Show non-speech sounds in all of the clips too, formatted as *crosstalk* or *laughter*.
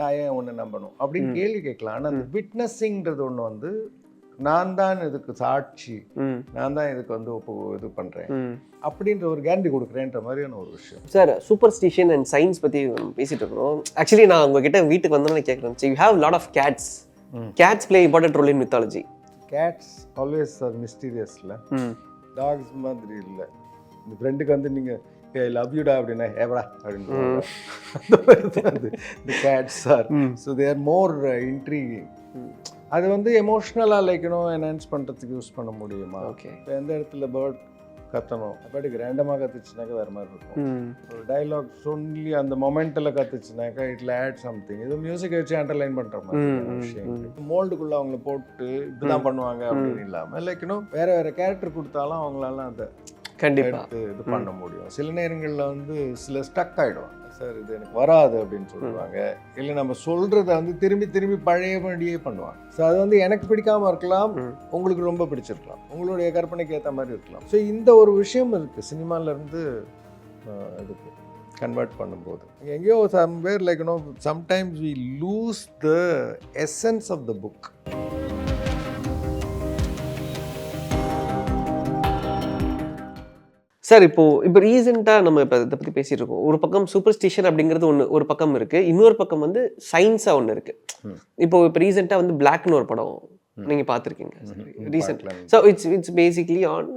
நான் ஏன் ஒன்று நம்பணும்? அப்படின்னு கேள்வி கேட்கலாம். ஆனால் அந்த விட்னஸிங்கிறது ஒன்று வந்து நான் தான் இதுக்கு சாட்சி. நான் தான் இதுக்கு வந்து ஒப்பு இது பண்ணுறேன் அப்படின்ற ஒரு கேரண்டி கொடுக்குறேன்ற மாதிரியான ஒரு விஷயம். சார் சூப்பர் ஸ்டிஷன் அண்ட் சயின்ஸ் பற்றி பேசிட்டு இருக்கிறோம். ஆக்சுவலி நான் உங்ககிட்ட வீட்டுக்கு வந்தோன்னு கேட்குறேன். You have lot of cats cats play important role in mythology cats always are மிஸ்டீரியஸில் dogs மாதிரி இல்லை. இந்த ஃப்ரெண்டுக்கு வந்து நீங்கள் லவ் யூடா அப்படின்னா ஏவடா அப்படின்னு. அந்த மாதிரி தான் அது. இந்த cats are so there more intriguing அது வந்து எமோஷ்னலாக லைக்கணும் என்ஹான்ஸ் பண்ணுறதுக்கு யூஸ் பண்ண முடியுமா? ஓகே இப்போ எந்த இடத்துல பேர்ட் கத்தணும்? பாட்டுக்கு ரேண்டமாக கத்துச்சுனாக்கா வேறு மாதிரி இருக்கும். ஒரு டைலாக் சொல்லி அந்த மொமெண்ட்டில் கத்துச்சுனாக்கா இட்ல ஆட் சம்திங் இது மியூசிக் வச்சு அண்டர்லைன் பண்ணுற மாதிரி விஷயம் மோல்டுக்குள்ளே அவங்கள போட்டு இப்படிதான் பண்ணுவாங்க அப்படின்னு இல்லாமல் லைக் இன்னும் வேற வேற கேரக்டர் கொடுத்தாலும் அவங்களால அதை கண்டிப்பா. எடுத்து இது பண்ண முடியும். சில நேரங்களில் வந்து சில ஸ்டக் ஆகிடும் சார் இது எனக்கு வராது அப்படின்னு சொல்லுவாங்க. இல்லை நம்ம சொல்கிறத வந்து திரும்பி திரும்பி பழையபடியே பண்ணுவாங்க. ஸோ அது வந்து எனக்கு பிடிக்காம இருக்கலாம். உங்களுக்கு ரொம்ப பிடிச்சிருக்கலாம். உங்களுடைய கற்பனைக்கு ஏற்ற மாதிரி இருக்கலாம். ஸோ இந்த ஒரு விஷயம் இருக்குது சினிமாலேருந்து இதுக்கு கன்வெர்ட் பண்ணும்போது. எங்கேயோ சம் பேர் like know sometimes we lose the essence of the book sir இப்போ இப்போ ரீசெண்டாக நம்ம இப்போ இதை பற்றி பேசிட்டு இருக்கோம். ஒரு பக்கம் சூப்பர்ஸ்டிஷன் அப்படிங்கிறது ஒன்று ஒரு பக்கம் இருக்கு. இன்னொரு பக்கம் வந்து சயின்ஸாக ஒன்று இருக்கு. இப்போ இப்போ ரீசெண்டாக வந்து பிளாக்னு ஒரு படம் நீங்க பார்த்துருக்கீங்க. Recent. So it's it's basically on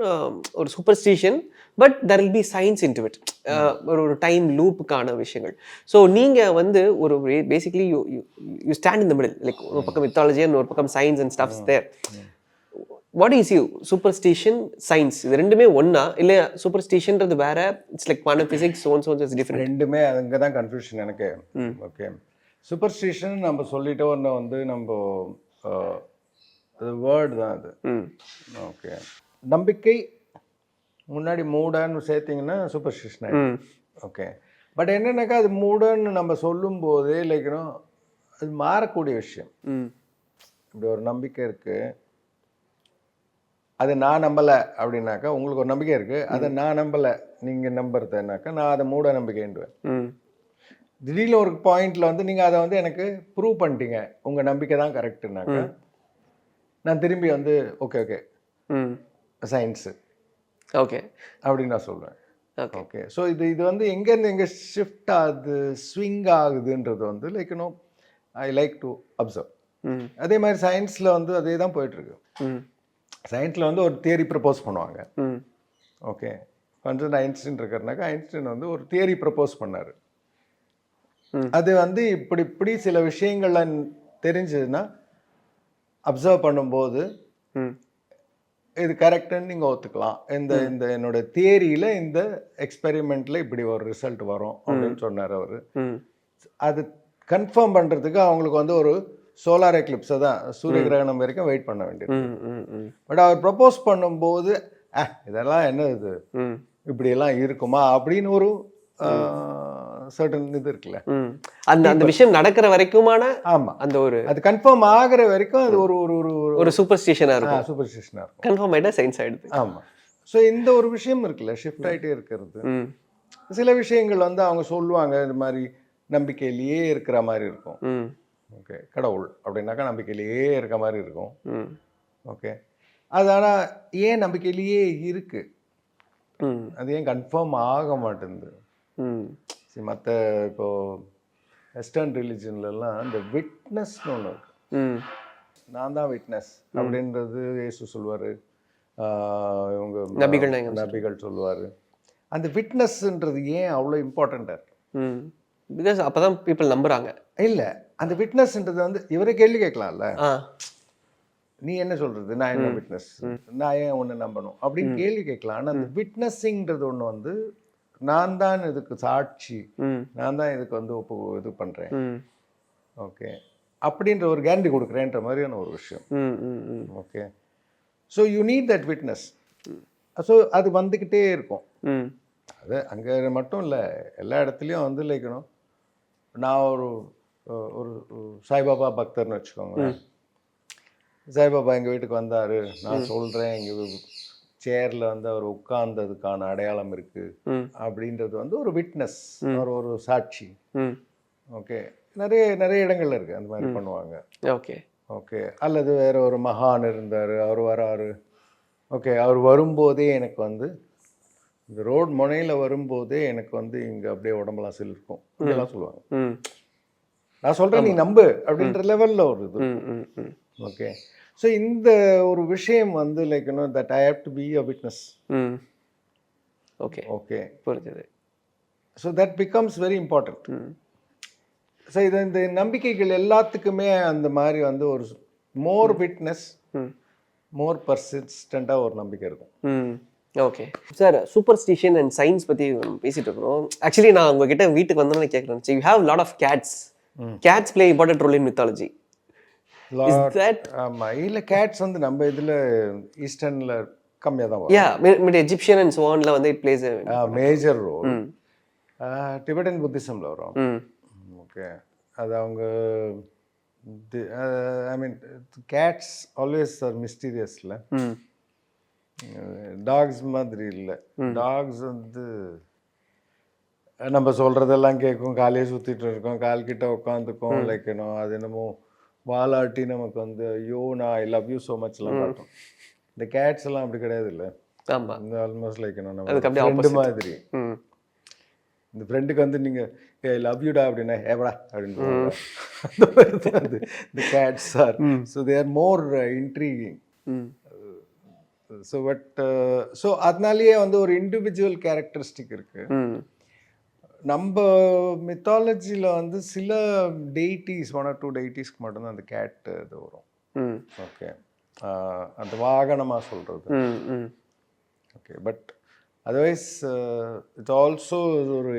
ஒரு superstition but there will be science into it ஒரு ஒரு டைம் லூப்புக்கான விஷயங்கள். ஸோ நீங்கள் வந்து ஒரு பேசிக்லி யூ யூ ஸ்டாண்ட் இந்த மிடில் லைக் ஒரு பக்கம் மித்தாலஜி ஒரு பக்கம் science and stuffs there what is you superstition science இது ரெண்டுமே ஒண்ணா? இல்லை சூப்பர்ஸ்டிஷன்றது வேற. It's like quantum physics zone is different ரெண்டுமே அங்கே தான் கன்ஃபியூஷன் எனக்கு ஓகே சூப்பர்ஸ்டிஷன் நம்ம சொல்லிட்டு ஒன்று வந்து நம்ம அது வேர்டு தான் அது. ஓகே நம்பிக்கை முன்னாடி மூடான்னு சேர்த்தீங்கன்னா சூப்பர்ஸ்டிஷன் ஓகே பட் என்னன்னாக்கா அது மூடன்னு நம்ம சொல்லும்போதே லைக்கணும் அது மாறக்கூடிய விஷயம். இப்படி ஒரு நம்பிக்கை இருக்கு. அது நான் நம்பலை அப்படின்னாக்கா உங்களுக்கு ஒரு நம்பிக்கை இருக்கு. அதை நான் நம்பலை நீங்கள் நம்புறதுனாக்கா நான் அதை மூட நம்பிக்கைன்டுவேன் ம். திடீர்னு ஒரு பாயிண்ட்ல வந்து நீங்கள் அதை வந்து எனக்கு ப்ரூவ் பண்ணிட்டீங்க. உங்கள் நம்பிக்கை தான் கரெக்டுனாக்கா நான் திரும்பி வந்து ஓகே ஓகே சயின்ஸு ஓகே அப்படின்னு நான் சொல்லுவேன் ஓகே ஸோ இது இது வந்து எங்கேருந்து எங்கே ஷிஃப்ட் ஆகுது ஸ்விங் ஆகுதுன்றது வந்து like know I like to observe அதே மாதிரி சயின்ஸில் வந்து அதே தான் போயிட்டுருக்கு சயின்ஸில் வந்து ஒரு தியரி ப்ரப்போஸ் பண்ணுவாங்க. ஓகே. கொஞ்சம் ஐன்ஸ்டீன் இருக்கிறனாக்கா ஐன்ஸ்டீன் வந்து ஒரு தியரி ப்ரப்போஸ் பண்ணார். அது வந்து இப்படி இப்படி சில விஷயங்கள்லாம் தெரிஞ்சதுன்னா அப்சர்வ் பண்ணும்போது இது கரெக்டுன்னு நீங்கள் ஒத்துக்கலாம். இந்த இந்த என்னோட தியரியில் இந்த எக்ஸ்பெரிமெண்ட்டில் இப்படி ஒரு ரிசல்ட் வரும் அப்படின்னு சொன்னார் அவர். அது கன்ஃபார்ம் பண்ணுறதுக்கு அவங்களுக்கு வந்து ஒரு சோலார் எக்லிப்ஸை தான் சூரிய கிரகணம் வரைக்கும் வெயிட் பண்ண வேண்டியது பட் அவர் ப்ரப்போஸ் பண்ணும்போது இதெல்லாம் என்ன இது? இப்படியெல்லாம் இருக்குமா? அப்படின்னு ஒரு சர்டன் இது இருக்குல்ல. அந்த அந்த விஷயம் நடக்கிற வரைக்குமான ஆமாம் அந்த ஒரு அது கன்ஃபார்ம் ஆகிற வரைக்கும் அது ஒரு ஒரு ஒரு ஒரு சூப்பர்ஸ்டிஷனாக இருக்கும். சூப்பர்ஸ்டிஷனாக இருக்கும். கன்ஃபார்ம் ஆகிட்டா சயின்ஸ் ஆயிடுது. ஆமாம் ஸோ இந்த ஒரு விஷயம் இருக்குல்ல ஷிஃப்ட் ஆகிட்டே இருக்கிறது. சில விஷயங்கள் வந்து அவங்க சொல்லுவாங்க இது மாதிரி நம்பிக்கையிலேயே இருக்கிற மாதிரி இருக்கும். ஓகே. கடவுள் அப்படின்னாக்கா நம்பிக்கையிலேயே இருக்க மாதிரி இருக்கும். ம். ஓகே. அது ஆனால் ஏன் நம்பிக்கையிலேயே இருக்கு? ம். அது ஏன் கன்ஃபார்ம் ஆக மாட்டேங்குது? சரி மற்ற இப்போ வெஸ்டர்ன் ரிலிஜன்லலாம் இந்த விட்னஸ்னு ஒன்று இருக்கு. நான் தான் விட்னஸ் அப்படின்றது இயேசு சொல்லுவார் இவங்க நபிகள் நபிகள் சொல்லுவார் அந்த விட்னஸ்ன்றது ஏன் அவ்வளோ இம்பார்ட்டண்ட்டாக இருக்கு? ம். பிகாஸ் அப்போ தான் பீப்புள் நம்புகிறாங்க இல்லை. அந்த விட்னஸ்ன்றது வந்து இவரே கேள்வி கேட்கலாம்ல. நீ என்ன சொல்றது? நான் என்ன விட்னஸ் நான் ஏன் ஒன்று நம்பணும்? அப்படின்னு கேள்வி கேட்கலாம். ஆனால் அந்த விட்னஸிங்கிறது ஒன்று வந்து நான் தான் இதுக்கு சாட்சி. நான் தான் இதுக்கு வந்து ஒப்பு இது பண்ணுறேன் ஓகே. அப்படின்ற ஒரு கேரண்டி கொடுக்குறேன்ற மாதிரியான ஒரு விஷயம். Okay. So you need that witness so அது வந்துக்கிட்டே இருக்கும். அது அங்கே மட்டும் இல்லை. எல்லா இடத்துலையும் வந்து லைக்கணும் நான் ஒரு ஒரு சாய்பாபா பக்தர்னு வச்சுக்கோங்க சாய்பாபா எங்கள் வீட்டுக்கு வந்தார். நான் சொல்கிறேன் எங்கள் சேரில் வந்து அவர் உட்கார்ந்ததுக்கான அடையாளம் இருக்குது அப்படின்றது வந்து ஒரு விட்னஸ் ஒரு ஒரு சாட்சி. ஓகே. நிறைய நிறைய இடங்கள்ல இருக்கு. அந்த மாதிரி பண்ணுவாங்க. ஓகே. ஓகே. அல்லது வேற ஒரு மகான் இருந்தார். அவர் வராரு. ஓகே. அவர் வரும்போதே எனக்கு வந்து இந்த ரோட் முனையில் வரும்போதே எனக்கு வந்து இங்கே அப்படியே உடம்பெல்லாம் சிலிருக்கும். இப்படியெல்லாம் சொல்லுவாங்க. ம். நான் சொல்கிறேன் நீ நம்பு அப்படின்ற லெவலில் ஒரு இது. ஓகே ஸோ இந்த ஒரு விஷயம் வந்து like you know that I have to be a witness okay okay புரிஞ்சது. So that becomes very important hmm. So இது இந்த நம்பிக்கைகள் எல்லாத்துக்குமே அந்த மாதிரி வந்து ஒரு மோர் விட்னஸ் மோர் பர்சிஸ்டண்ட்டாக ஒரு நம்பிக்கை இருக்கும். Okay sir superstition and science பற்றி பேசிட்டு இருக்கிறோம். ஆக்சுவலி நான் உங்ககிட்ட வீட்டுக்கு வந்தோன்னு கேட்குறேன் you have lot of cats cats play important role in mythology is Lot- that ஆமா இல்ல கேட்ஸ் வந்து நம்ம இதுல ஈஸ்டர்ன்ல கம்மியா தான் யா மிட் எஜிப்ஷியன் அண்ட் சோன்ல வந்து it plays major role Tibetan புத்திசம்ல வரும். ஓகே அது அவங்க I mean cats always are மிஸ்டீரியஸ்ல dogs மாதிரி இல்லை. டாக்ஸ் வந்து நம்ம சொல்றதெல்லாம் கேட்கும். காலையே சுத்திட்டு இருக்கோம். கால் கிட்ட உட்காந்துக்கும் லைக் அது என்னமோ வாலாட்டி நமக்கு வந்து ஐயோ நான் ஐ லவ் யூ ஸோ மச்லாம் காட்டும். இந்த கேட்ஸ் எல்லாம் அப்படி கிடையாது இல்லை? ஆமா. இந்த ஆல்மோஸ்ட் லைக் நம்ம ஃப்ரெண்டு மாதிரி. இந்த ஃப்ரெண்டுக்கு வந்து நீங்க ஏ லவ் யூடா அப்படின்னா ஏவடா அப்படின்னு. அந்த இந்த cats are so they are more intriguing so but so அதனாலேயே வந்து ஒரு இண்டிவிஜுவல் கேரக்டரிஸ்டிக் இருக்கு. ம். நம்ம மித்தாலஜியில் வந்து சில டெய்டிஸ் ஒன் ஆர் டூ டெய்டிஸ்க்கு மட்டும்தான் அந்த கேட் இது வரும். ஓகே அந்த வாகனமாக சொல்கிறது okay but otherwise it's also ஒரு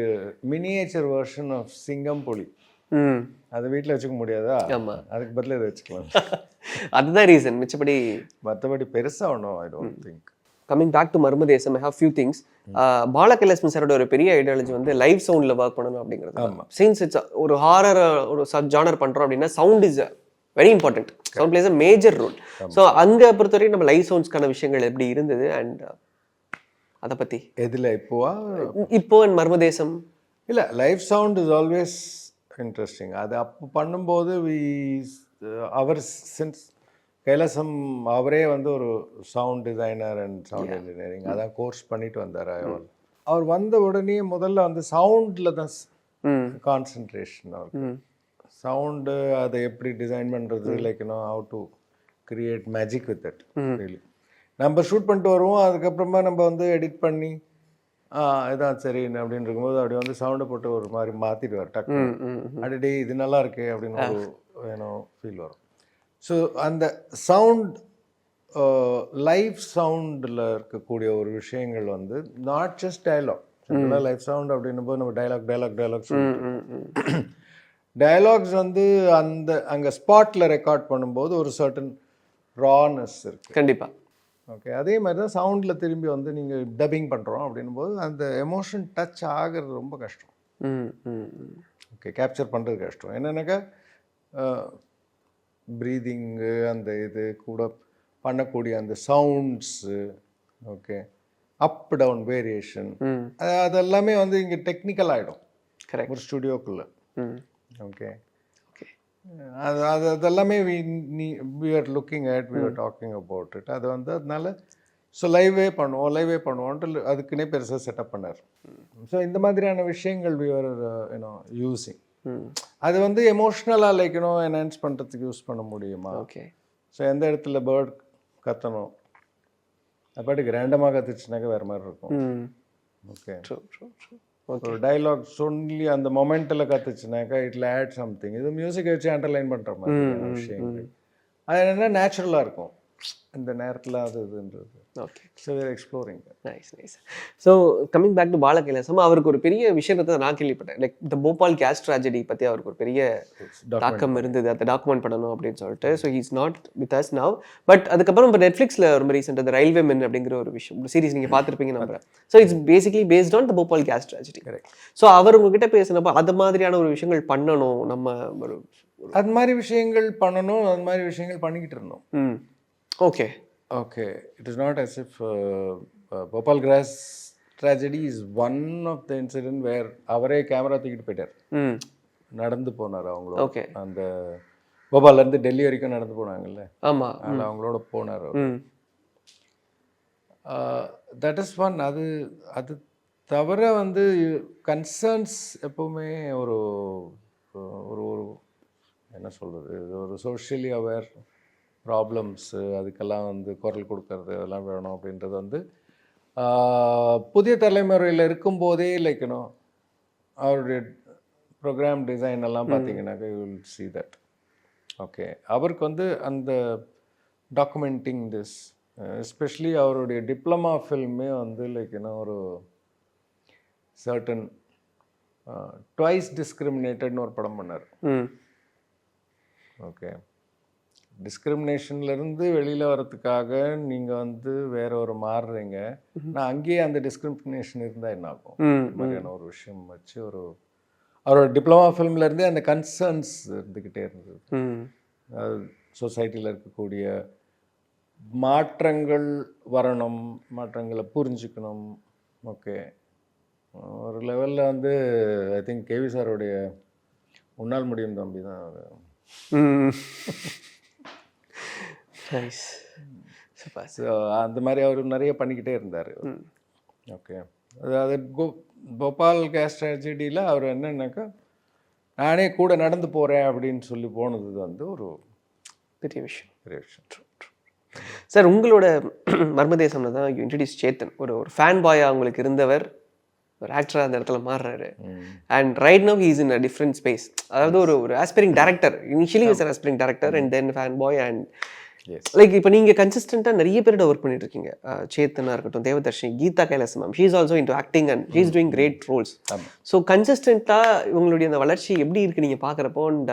மினியேச்சர் வெர்ஷன் ஆஃப் சிங்கம் புலி அதை வீட்டில் வச்சுக்க முடியாதா? ஆமா. அதுக்கு பதிலா இதை வச்சுக்கலாம். *laughs* அதுதான் ரீசன் மிச்சபடி மற்றபடி பெருசாக ஒன்றும் I don't think coming back to Marmadesam I have few things Balakailasam சாரோட ஒரு பெரிய ஐடியாலஜி வந்து லைவ் சவுண்டில் ஒர்க் பண்ணணும் அப்படிங்கிறது சின்ஸ் இட்ஸ் ஒரு ஹாரர் ஒரு சப் ஜானர் பண்ணுறோம் அப்படின்னா sound is very important sound plays a major role so அங்கே பொறுத்தவரைக்கும் நம்ம லைவ் சவுண்ட்ஸ்க்கான விஷயங்கள் எப்படி இருந்தது அண்ட் அதை பற்றி எதில் இப்போவா? இப்போ அண்ட் மர்மதேசம் இல்லை live sound is always interesting அது அப்போ பண்ணும்போது வி அவர் சின்ஸ் கைலாசம் அவரே வந்து ஒரு sound designer and sound engineering அதான் கோர்ஸ் பண்ணிட்டு வந்தார் அவர் அவர் வந்த உடனே முதல்ல வந்து சவுண்டில் தான் கான்சென்ட்ரேஷன் அவருக்கு. ம் சவுண்டு அதை எப்படி டிசைன் பண்ணுறது like know how to create magic with that really நம்ம ஷூட் பண்ணிட்டு வருவோம் அதுக்கப்புறமா நம்ம வந்து எடிட் பண்ணி ஆ இதான் சரி அப்படின்னு இருக்கும்போது அப்படி வந்து சவுண்டை போட்டு ஒரு மாதிரி மாற்றிடுவார் டக்கு ம் அடடே இது நல்லா இருக்கே அப்படின்னு ஒரு வேணும் ஃபீல் வரும். ஸோ அந்த சவுண்ட் லைவ் சவுண்டில் இருக்கக்கூடிய ஒரு விஷயங்கள் வந்து not just dialogue live sound அப்படின்னும் போது நம்ம டைலாக் டைலாக் டைலாக் டயலாக்ஸ் வந்து அந்த அங்கே ஸ்பாட்டில் ரெக்கார்ட் பண்ணும்போது ஒரு சர்டன் ரானஸ் இருக்கு. கண்டிப்பா. ஓகே அதே மாதிரி தான் சவுண்டில் திரும்பி வந்து நீங்கள் டப்பிங் பண்ணுறோம் அப்படின்னும் போது அந்த எமோஷன் டச் ஆகிறது ரொம்ப கஷ்டம். ஓகே கேப்சர் பண்ணுறது கஷ்டம். என்னன்னாக்கா ப்ரீதிங்கு அந்த இது கூட பண்ணக்கூடிய அந்த sounds okay up down variation hmm. அதெல்லாமே வந்து இங்கே டெக்னிக்கல் ஆகிடும் கரெக்ட் ஒரு ஸ்டுடியோக்குள்ளே ஓகே அது அது அதெல்லாமே வி நீ we are looking at we are talking about it அது வந்து அதனால ஸோ லைவே பண்ணுவோம் லைவே பண்ணுவோன்ட்டு அதுக்குன்னே பெருசாக செட்டப் பண்ணார். ஸோ இந்த மாதிரியான விஷயங்கள் வி ஆர் யூனோ யூஸிங் அது வந்து எமோஷ்னலாக லைக் யூனோ என்ஹான்ஸ் பண்ணுறதுக்கு யூஸ் பண்ண முடியுமா? ஓகே. ஸோ எந்த இடத்துல பேர்ட் கத்தணும்? அது பாட்டுக்கு ரேண்டமாக கத்துச்சுனாக்கா வேறு மாதிரி இருக்கும். ஓகே ஒரு டைலாக் சொல்லி அந்த மொமெண்ட்டில் கத்துச்சுனாக்கா இட்ல ஆட் சம்திங் இது மியூசிக் வச்சு அண்டர்லைன் பண்ணுற மாதிரி விஷயங்கள். அது என்னென்னா நேச்சுரலாக இருக்கும். இந்த நேரத்தில் அது இதுன்றது okay so we're exploring nice nice so coming back to Balakailasam அவருக்கு ஒரு பெரிய விஷயத்தை நான் கேள்விப்பட்டேன். லைக் இந்த போபால் கேஸ் ட்ராஜடி பற்றி அவருக்கு ஒரு பெரிய தாக்கம் இருந்தது. அதை டாக்குமெண்ட் பண்ணணும் அப்படின்னு சொல்லிட்டு. So he's not with us now but அதுக்கப்புறம் இப்போ நெட்ஃப்ளிக்ஸில் ரொம்ப ரீசெண்ட் அந்த ரயில்வே மென் அப்படிங்கிற ஒரு விஷயம் சீரிஸ் நீங்கள் பார்த்துருப்பீங்க நம்புறேன். So it's basically based on the Bhopal gas tragedy so அவர் உங்ககிட்ட பேசினப்போ அது மாதிரியான ஒரு விஷயங்கள் பண்ணணும் நம்ம ஒரு அது மாதிரி விஷயங்கள் பண்ணணும் அது மாதிரி விஷயங்கள் பண்ணிக்கிட்டு இருந்தோம். Okay it is not as if Bhopal gas tragedy is one of the incident where அவரே கேமரா தூக்கிட்டு போயிட்டார். ம். நடந்து போனார் அவங்களோட. ஓகே அந்த போபால்லேருந்து டெல்லி வரைக்கும் நடந்து போனாங்கல்ல? ஆமா. அதில் அவங்களோட போனார் தட் இஸ் ஒன் அது அது தவிர வந்து கன்சர்ன்ஸ் எப்பவுமே ஒரு ஒரு ஒரு என்ன சொல்கிறது ஒரு சோஷியலி அவேர் ப்ராப்ளம்ஸு அதுக்கெல்லாம் வந்து குரல் கொடுக்கறது அதெல்லாம் வேணும் அப்படின்றது வந்து புதிய தலைமுறையில் இருக்கும்போதே லைக்கணும் அவருடைய ப்ரோக்ராம் டிசைன் எல்லாம் பார்த்தீங்கன்னாக்கா you will see that okay அவருக்கு வந்து அந்த டாக்குமெண்டிங் திஸ் எஸ்பெஷலி அவருடைய டிப்ளமா ஃபில்மே வந்து லைக் என்ன ஒரு சர்டன் ட்வைஸ் டிஸ்கிரிமினேட்டட்னு ஒரு படம் பண்ணார். ம். ஓகே டிஸ்கிரிமினேஷன்லேருந்து வெளியில் வரதுக்காக நீங்கள் வந்து வேற ஒரு மாறுறீங்க. நான் அங்கேயே அந்த டிஸ்கிரிமினேஷன் இருந்தால் என்ன ஆகும்? மாதிரியான ஒரு விஷயம் வச்சு ஒரு அவரோட டிப்ளமா ஃபிலிம்லேருந்தே அந்த கன்சர்ன்ஸ் இருந்துக்கிட்டே இருந்தது. சொசைட்டியில் இருக்கக்கூடிய மாற்றங்கள் வரணும் மாற்றங்களை புரிஞ்சுக்கணும். ஓகே. ஒரு லெவலில் வந்து ஐ திங்க் கேவி சாருடைய உன்னால் முடியும் தம்பி தான் அது ஸோ அந்த மாதிரி அவர் நிறைய பண்ணிக்கிட்டே இருந்தார். ஓகே அதாவது கோ கோபால் கேஸ் ட்ராஜடியில் அவர் என்னன்னாக்கா நானே கூட நடந்து போகிறேன் அப்படின்னு சொல்லி போனது வந்து ஒரு பெரிய விஷயம். பெரிய விஷயம். சார் உங்களோட மர்மதேசம்ல தான் இன்ட்ரடியூஸ் சேத்தன். ஒரு ஒரு ஃபேன் பாயா உங்களுக்கு இருந்தவர் ஒரு ஆக்டராக அந்த இடத்துல மாறுறாரு. And right now he's in a different space அதாவது ஒரு ஒரு aspiring director initially is aspiring director and then fan boy and. Like இப்போ நீங்கள் கன்சிஸ்டண்ட்டாக நிறைய பேரோட ஒர்க் பண்ணிட்டு இருக்கீங்க அஹ் சேத்தனா இருக்கட்டும் Devadarshini Geetha Kailash ma'am she is also into acting and she is doing great roles. So கன்சிஸ்டண்ட்டாக இவங்களுடைய அந்த வளர்ச்சி எப்படி இருக்கு நீங்கள் பார்க்குறப்போ அண்ட்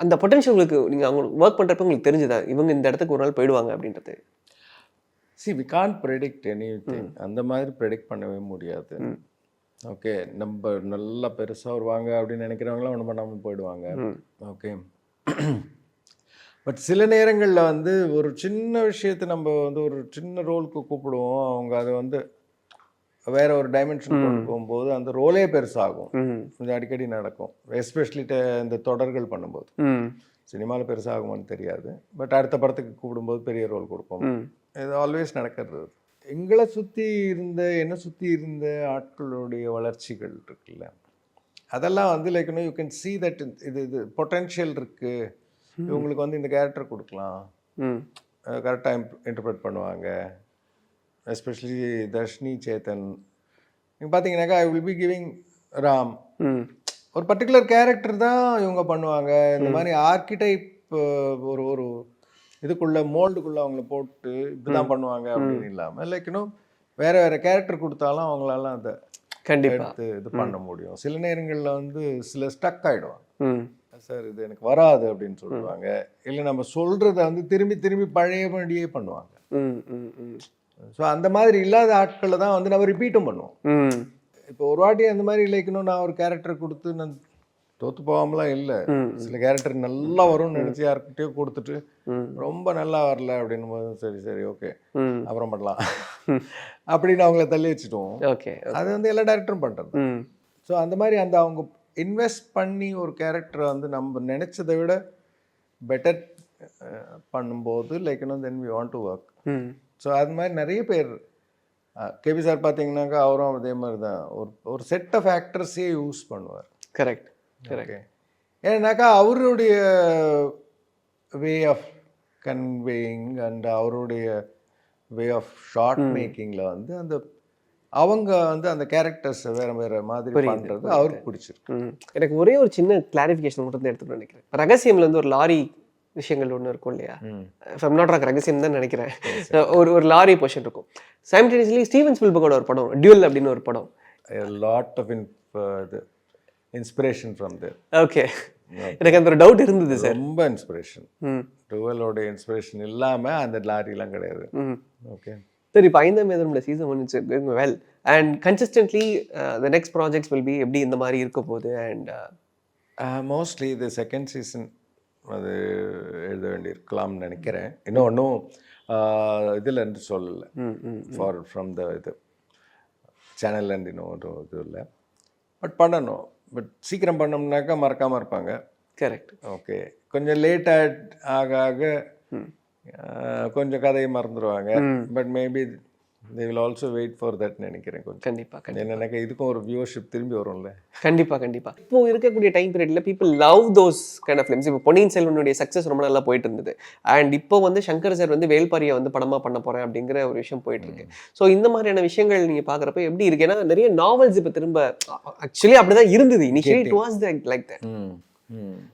அந்த பொட்டன்ஷியல் உங்களுக்கு நீங்கள் அவங்க ஒர்க் பண்ணுறப்ப உங்களுக்கு தெரிஞ்சுதா? இவங்க இந்த இடத்துக்கு ஒரு நாள் போயிடுவாங்க அப்படின்றது. See we can predict any அந்த மாதிரி ப்ரெடிக்ட் பண்ணவே முடியாது. ஓகே நம்ம நல்லா பெருசாக வருவாங்க அப்படின்னு நினைக்கிறவங்களாம் ஒன்றும் பண்ணாமல் போயிடுவாங்க. ஓகே பட் சில நேரங்களில் வந்து ஒரு சின்ன விஷயத்தை நம்ம வந்து ஒரு சின்ன ரோலுக்கு கூப்பிடுவோம். அவங்க அதை வந்து வேற ஒரு டைமென்ஷன் கொண்டு போகும்போது அந்த ரோலே பெருசாகும். கொஞ்சம் அடிக்கடி நடக்கும். எஸ்பெஷலி இந்த தொடர்கள் பண்ணும்போது. சினிமாவில் பெருசாகுமான்னு தெரியாது. பட் அடுத்த படத்துக்கு கூப்பிடும்போது பெரிய ரோல் கொடுப்போம். இது ஆல்வேஸ் நடக்கிறது. எங்களை சுற்றி இருந்த என்னை சுற்றி இருந்த ஆட்களுடைய வளர்ச்சிகள் இருக்குல்ல. அதெல்லாம் வந்து like you can see that இது இது பொட்டென்ஷியல் இருக்குது இவங்களுக்கு வந்து இந்த கேரக்டர் கொடுக்கலாம். கரெக்டாக இன்டர்பிரட் பண்ணுவாங்க. எஸ்பெஷலி தர்ஷினி சேத்தன் நீங்கள் பார்த்தீங்கன்னாக்கா I will be giving Ram ஒரு பர்டிகுலர் கேரக்டர் தான் இவங்க பண்ணுவாங்க. இந்த மாதிரி ஆர்கிடைப் ஒரு ஒரு இதுக்குள்ள மோல்டுக்குள்ள அவங்கள போட்டு இப்படிதான் பண்ணுவாங்க அப்படின்னு இல்லாம லைக் இன்னும் வேற வேற கேரக்டர் கொடுத்தாலும் அவங்களால அதை கண்டிப்பா. எடுத்து இது பண்ண முடியும். சில நேரங்கள்ல வந்து சில ஸ்டக் ஆயிடுவாங்க. ம். சார் இது எனக்கு வராது அப்படின்னு சொல்லுவாங்க. இல்லை நம்ம சொல்றத வந்து திரும்பி திரும்பி பழையபடியே பண்ணுவாங்க. ம் ம் ம். ஸோ அந்த மாதிரி இல்லாத ஆட்களை தான் வந்து நம்ம ரிப்பீட்டும் பண்ணுவோம். இப்போ ஒரு வாட்டி அந்த மாதிரி லைக்கணும் நான் ஒரு கேரக்டர் கொடுத்து நான் தோத்து போகாமலாம் இல்லை. சில கேரக்டர் நல்லா வரும்னு நினச்சி யாருக்கிட்டயோ கொடுத்துட்டு. ரொம்ப நல்லா வரல அப்படின்னும் போது சரி சரி ஓகே அப்புறம் பண்ணலாம். அப்படின்னு அவங்கள தள்ளி வச்சுட்டோம். ஓகே அது வந்து எல்லா டேரக்டரும் பண்ணுறது ஸோ அந்த மாதிரி அந்த அவங்க இன்வெஸ்ட் பண்ணி ஒரு கேரக்டரை வந்து நம்ம நினச்சதை விட பெட்டர் பண்ணும்போது லைக் இன்னும் then we want to work so அது மாதிரி நிறைய பேர் கேபி சார் பார்த்தீங்கன்னாக்கா அவரும் அதே மாதிரி தான். ஒரு ஒரு செட் ஆஃப் ஆக்டர்ஸே யூஸ் பண்ணுவார். கரெக்ட் கரெக்ட் ஏன்னாக்கா அவருடைய வே ஆஃப் கன்வேயிங் அண்ட் அவருடைய வே ஆஃப் ஷார்ட் மேக்கிங்கில் வந்து அந்த அவங்க வந்து அந்த கேரக்டர்ஸை வேற வேற மாதிரி பண்ணுறது அவருக்கு பிடிச்சிருக்கு. எனக்கு ஒரே ஒரு சின்ன கிளாரிஃபிகேஷன் மட்டும் தான் எடுத்துக்கணும்னு நினைக்கிறேன். ரகசியம்ல இருந்து ஒரு லாரி விஷயங்கள் ஒன்று இருக்கும் இல்லையா? நாட் ராக் ரகசியம் தான் நினைக்கிறேன். ஒரு ஒரு லாரி பொசிஷன் இருக்கும். சைமல்டேனியஸ்லி ஸ்டீவன் ஸ்பில்பர்கோட ஒரு படம் டியூல் அப்படின்னு ஒரு படம். லாட் ஆஃப் இன் இது இன்ஸ்பிரேஷன் ஃப்ரம் தேர் ஓகே எனக்கு அந்த ஒரு டவுட் இருந்தது சார் ரொம்ப இன்ஸ்பிரேஷன் டுவெலோட இன்ஸ்பிரேஷன் இல்லாமல் அந்த லாரிலாம் கிடையாது. ஓகே சரி இப்போ ஐந்தாம் வேதம்ல season one it's going well and consistently the next projects will be எப்படி இந்த மாதிரி இருக்க போகுது அண்ட் மோஸ்ட்லி இது செகண்ட் சீசன் அது எழுத வேண்டியிருக்கலாம்னு நினைக்கிறேன். இன்னும் ஒன்றும் இதில் இருந்து சொல்லலை. ஃபார் ஃப்ரம் த இது சேனல்லேருந்து இன்னும் ஒரு இது இல்லை. பட் பண்ணணும். பட் சீக்கிரம் பண்ணோம்னாக்கா மறக்காமல் இருப்பாங்க. கரெக்ட் ஓகே கொஞ்சம் லேட் ஆக ஆக கொஞ்சம் கதையை மறந்துடுவாங்க but maybe they will also wait for that நினைக்கிறேன் கொஞ்சம். கண்டிப்பா கண்டிப்பா. என்னன்னாக்கா இதுக்கும் ஒரு வியூவர்ஷிப் திரும்பி வரும்ல. கண்டிப்பா கண்டிப்பா. இப்போ இருக்கக்கூடிய டைம் பீரியட்ல people love those kind of films இப்போ பொன்னியின் செல்வனுடைய சக்ஸஸ் ரொம்ப நல்லா போயிட்டு இருந்தது. அண்ட் இப்போ வந்து சங்கர் சார் வந்து வேல்பாரியை வந்து படமா பண்ண போறேன் அப்படிங்கிற ஒரு விஷயம் போயிட்டு இருக்கு. ஸோ இந்த மாதிரியான விஷயங்கள் நீங்க பாக்குறப்ப எப்படி இருக்கு? ஏன்னா நிறைய நாவல்ஸ் இப்போ திரும்ப ஆக்சுவலி அப்படிதான் இருந்தது. Initially it was like that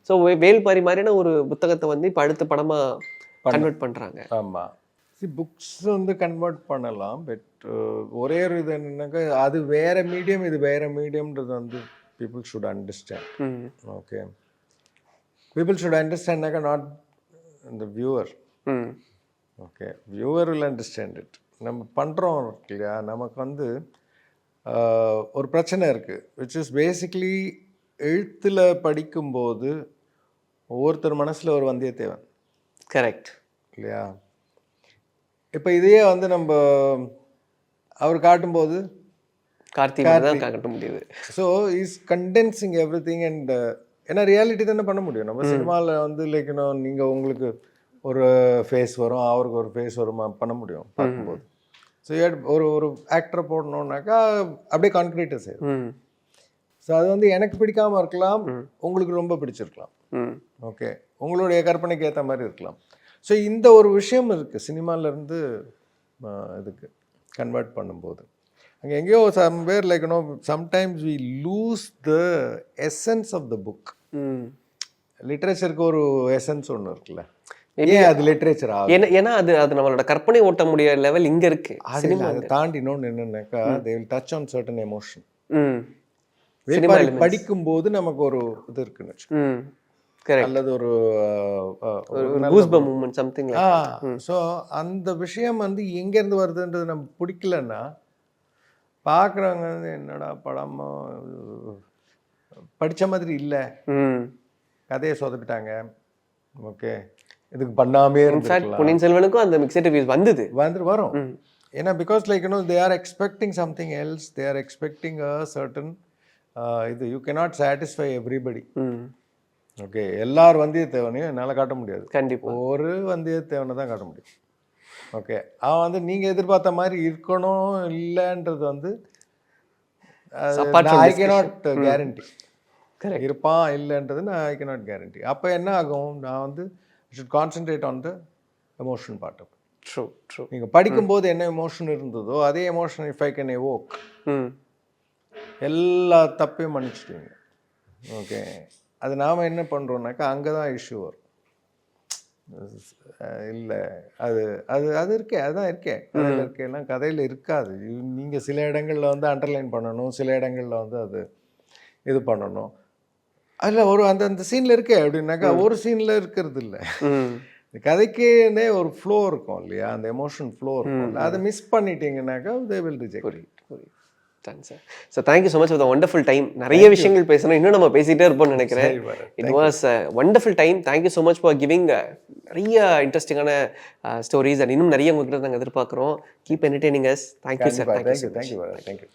so Velpari மாதிரியான ஒரு புத்தகத்தை வந்து இப்போ அடுத்த படமா கன்வெர்ட் பண்றாங்க. ஆமாம் சி புக்ஸ் வந்து கன்வெர்ட் பண்ணலாம் பட் ஒரே ஒரு இது என்னன்னாக்கா அது வேற மீடியம் இது வேற மீடியம்ன்றது வந்து people should understand okay people should அண்டர்ஸ்டாண்ட்னாக்கா not இந்த viewer okay viewer will understand it நம்ம பண்ணுறோம் இல்லையா? நமக்கு வந்து ஆஹ், ஒரு பிரச்சனை இருக்குது விச் இஸ் பேசிக்லி எழுத்தில் படிக்கும்போது ஒவ்வொருத்தர் மனசில் ஒரு வந்தியத்தேவன். கரெக்ட் இல்லையா? இப்போ இதையே வந்து நம்ம அவர் காட்டும்போது கார்த்திகை தான் காட்ட முடியுது. So is condensing everything and ஏன்னா ரியாலிட்டி தானே பண்ண முடியும். நம்ம சினிமாவில் வந்து லைக் நீங்கள் உங்களுக்கு ஒரு ஃபேஸ் வரும் அவருக்கு ஒரு ஃபேஸ் வரும் பண்ண முடியும் பார்க்கும்போது. ஸோ ஒரு ஒரு ஆக்டரை போடணுன்னாக்கா அப்படியே கான்க்ரீட்டாக செய்யும் ஸோ அது வந்து எனக்கு பிடிக்காம இருக்கலாம் உங்களுக்கு ரொம்ப பிடிச்சிருக்கலாம். ஓகே உங்களுடைய கற்பனைக்கு ஏற்ற மாதிரி இருக்கலாம். ஸோ இந்த ஒரு விஷயம் இருக்குது சினிமாலேருந்து இதுக்கு கன்வெர்ட் பண்ணும்போது. அங்கே எங்கேயோ somewhere like no sometimes we lose the essence of the book லிட்ரேச்சருக்கு ஒரு எசன்ஸ் ஒன்று இருக்குல்ல. ஏன் அது லிட்ரேச்சர் ஆகும் ஏன்னா அது அது நம்மளோட கற்பனை ஓட்ட முடிய லெவல் இங்க இருக்கு. அது தாண்டி இன்னொன்று என்னன்னாக்கா they will touch on certain emotion படிக்கும்போது நமக்கு ஒரு இது இருக்குன்னு அல்லது ஒரு மூமெண்ட் சம்திங் ஸோ அந்த விஷயம் வந்து எங்கேருந்து வருதுன்றது நம்ம பிடிக்கலன்னா பார்க்குறவங்க வந்து என்னடா படமோ படித்த மாதிரி இல்லை. கதையை சொதப்பிட்டாங்க. ஓகே. இதுக்கு பண்ணாமே பொன்னியின் செல்வனுக்கும் அந்த மிக்சட் ரிவ்யூஸ் வந்தது. வந்துட்டு வரும். ஏன்னா because like you know they are expecting something else they are expecting a certain இது. You cannot satisfy everybody okay எல்லார் வந்தியத்தேவனையும் என்னால் காட்ட முடியாது. கண்டிப்பா. ஒரு வந்தியத்தேவனை தான் காட்ட முடியும். ஓகே அவன் வந்து நீங்கள் எதிர்பார்த்த மாதிரி இருக்கணும் இல்லைன்றது வந்து ஐ கேனாட் கேரண்டி Correct. இருப்பான் இல்லைன்றது நான் ஐ கேனாட் கேரண்டி அப்போ என்ன ஆகும்? நான் வந்து should concentrate on the emotion part through through நீங்கள் படிக்கும்போது என்ன எமோஷன் இருந்ததோ அதே emotion if I can evoke எல்லா தப்பையும் மன்னிச்சிடுவீங்க. ஓகே. அது நாம் என்ன பண்ணுறோம்னாக்கா அங்கே தான் இஷ்யூ வரும் இல்லை. அது அது அது இருக்கே அதுதான் இருக்கே. கதையில் இருக்கேலாம் கதையில் இருக்காது. நீங்கள் சில இடங்களில் வந்து அண்டர்லைன் பண்ணணும் சில இடங்களில் வந்து அது இது பண்ணணும். அதில் ஒரு அந்த அந்த சீனில் இருக்கே அப்படின்னாக்கா ஒரு சீனில் இருக்கிறது இல்லை. ம். இந்த கதைக்கேனே ஒரு ஃப்ளோ இருக்கும் இல்லையா? அந்த எமோஷன் ஃப்ளோ இருக்கும் அதை மிஸ் பண்ணிட்டீங்கன்னாக்கா தே வில் ரிஜெக்ட் புரியுது. Thanks sir so thank you so much for the wonderful time நிறைய விஷயங்கள் பேசணும். இன்னும் நம்ம பேசிட்டே இருப்போம்னு நினைக்கிறேன். சரி. It was wonderful time thank you so much for giving நிறைய இன்ட்ரெஸ்டிங்கான ஸ்டோரிஸ் அண்ட் இன்னும் நிறைய உங்ககிட்ட நாங்கள் எதிர்பார்க்குறோம். Keep entertaining us thank you sir thank you thank you thank you